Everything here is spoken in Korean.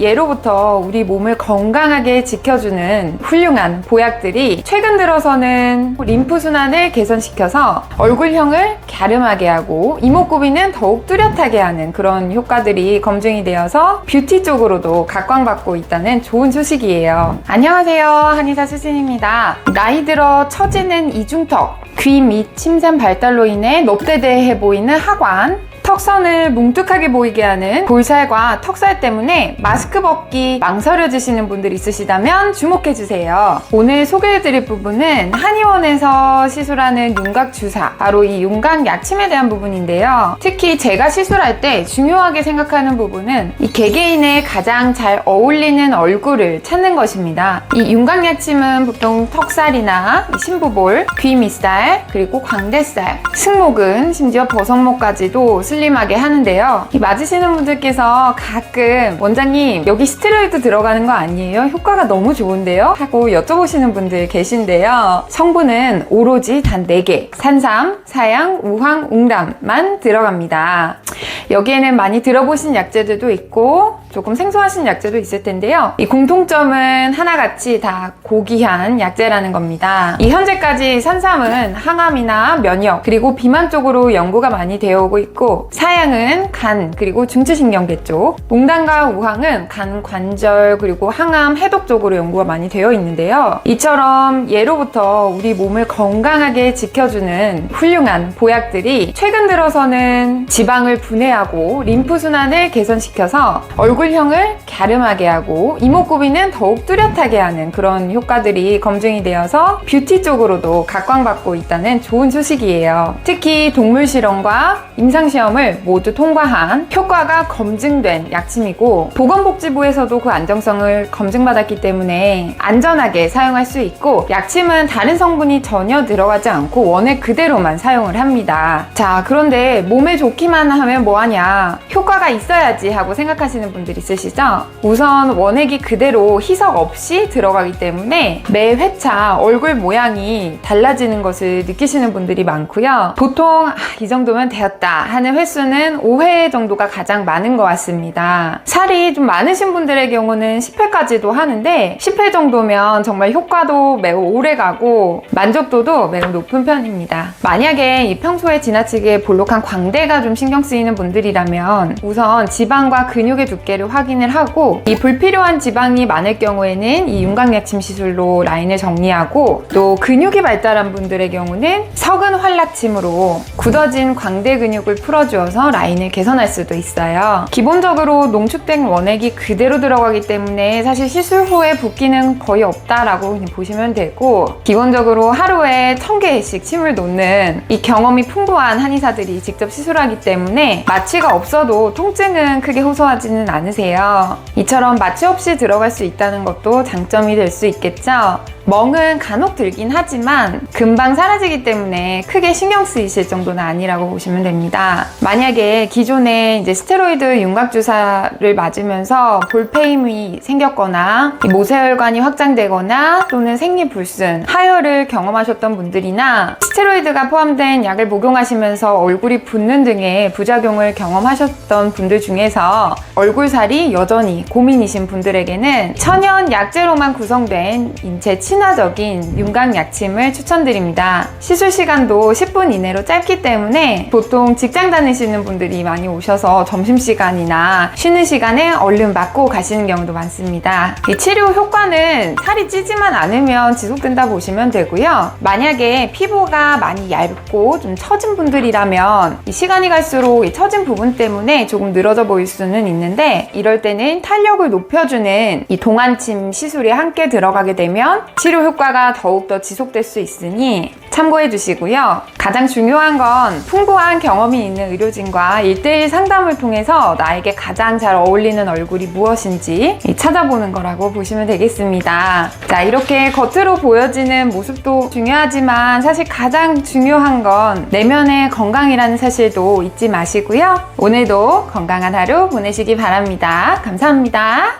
예로부터 우리 몸을 건강하게 지켜주는 훌륭한 보약들이 최근 들어서는 림프순환을 개선시켜서 얼굴형을 갸름하게 하고 이목구비는 더욱 뚜렷하게 하는 그런 효과들이 검증이 되어서 뷰티 쪽으로도 각광받고 있다는 좋은 소식이에요. 안녕하세요. 한의사 수진입니다. 나이 들어 처지는 이중턱, 귀및 침샘 발달로 인해 넙대대해 보이는 하관, 턱선을 뭉툭하게 보이게 하는 볼살과 턱살 때문에 마스크 벗기 망설여지시는 분들 있으시다면 주목해주세요. 오늘 소개해드릴 부분은 한의원에서 시술하는 윤곽 주사, 바로 이 윤곽 약침에 대한 부분인데요. 특히 제가 시술할 때 중요하게 생각하는 부분은 이 개개인의 가장 잘 어울리는 얼굴을 찾는 것입니다. 이 윤곽 약침은 보통 턱살이나 이 심부볼, 귀 밑살, 그리고 광대살, 승모근, 심지어 버섯목까지도 슬림하게 하는데요. 이 맞으시는 분들께서 가끔 원장님 여기 스테로이드 들어가는 거 아니에요? 효과가 너무 좋은데요? 하고 여쭤보시는 분들 계신데요. 성분은 오로지 단 4개 산삼, 사양, 우황, 웅람만 들어갑니다. 여기에는 많이 들어보신 약재들도 있고 조금 생소하신 약재도 있을 텐데요. 이 공통점은 하나같이 다 고귀한 약재라는 겁니다. 이 현재까지 산삼은 항암이나 면역 그리고 비만 쪽으로 연구가 많이 되어 오고 있고 사양은 간 그리고 중추신경계 쪽 몽단과 우황은 간 관절 그리고 항암 해독 쪽으로 연구가 많이 되어 있는데요. 이처럼 예로부터 우리 몸을 건강하게 지켜주는 훌륭한 보약들이 최근 들어서는 지방을 분해하고 림프순환을 개선시켜서 얼굴 형을 갸름하게 하고 이목구비는 더욱 뚜렷하게 하는 그런 효과들이 검증이 되어서 뷰티 쪽으로도 각광받고 있다는 좋은 소식이에요. 특히 동물 실험과 임상 시험을 모두 통과한 효과가 검증된 약침이고 보건복지부에서도 그 안정성을 검증받았기 때문에 안전하게 사용할 수 있고 약침은 다른 성분이 전혀 들어가지 않고 원액 그대로만 사용을 합니다. 자, 그런데 몸에 좋기만 하면 뭐하냐? 효과가 있어야지 하고 생각하시는 분들 있으시죠? 우선 원액이 그대로 희석 없이 들어가기 때문에 매 회차 얼굴 모양이 달라지는 것을 느끼시는 분들이 많고요. 보통 아, 이 정도면 되었다 하는 횟수는 5회 정도가 가장 많은 것 같습니다. 살이 좀 많으신 분들의 경우는 10회까지도 하는데 10회 정도면 정말 효과도 매우 오래 가고 만족도도 매우 높은 편입니다. 만약에 이 평소에 지나치게 볼록한 광대가 좀 신경 쓰이는 분들이라면 우선 지방과 근육의 두께를 확인을 하고 이 불필요한 지방이 많을 경우에는 이 윤곽약침 시술로 라인을 정리하고 또 근육이 발달한 분들의 경우는 석은 활락침으로 굳어진 광대 근육을 풀어주어서 라인을 개선할 수도 있어요. 기본적으로 농축된 원액이 그대로 들어가기 때문에 사실 시술 후에 붓기는 거의 없다라고 그냥 보시면 되고 기본적으로 하루에 1000개씩 침을 놓는 이 경험이 풍부한 한의사들이 직접 시술하기 때문에 마취가 없어도 통증은 크게 호소하지는 않 으세요. 이처럼 마취 없이 들어갈 수 있다는 것도 장점이 될 수 있겠죠. 멍은 간혹 들긴 하지만 금방 사라지기 때문에 크게 신경 쓰이실 정도는 아니라고 보시면 됩니다. 만약에 기존에 이제 스테로이드 윤곽 주사를 맞으면서 볼페임이 생겼거나 이 모세혈관이 확장되거나 또는 생리불순, 하혈을 경험하셨던 분들이나 스테로이드가 포함된 약을 복용하시면서 얼굴이 붓는 등의 부작용을 경험하셨던 분들 중에서 얼굴살이 여전히 고민이신 분들에게는 천연 약재로만 구성된 인체 친 화적인 윤곽 약침을 추천드립니다. 시술 시간도 10분 이내로 짧기 때문에 보통 직장 다니시는 분들이 많이 오셔서 점심시간이나 쉬는 시간에 얼른 맞고 가시는 경우도 많습니다. 이 치료 효과는 살이 찌지만 않으면 지속된다 보시면 되고요. 만약에 피부가 많이 얇고 좀 처진 분들이라면 이 시간이 갈수록 이 처진 부분 때문에 조금 늘어져 보일 수는 있는데 이럴 때는 탄력을 높여주는 이 동안침 시술이 함께 들어가게 되면 치료 효과가 더욱더 지속될 수 있으니 참고해 주시고요. 가장 중요한 건 풍부한 경험이 있는 의료진과 1대1 상담을 통해서 나에게 가장 잘 어울리는 얼굴이 무엇인지 찾아보는 거라고 보시면 되겠습니다. 자, 이렇게 겉으로 보여지는 모습도 중요하지만 사실 가장 중요한 건 내면의 건강이라는 사실도 잊지 마시고요. 오늘도 건강한 하루 보내시기 바랍니다. 감사합니다.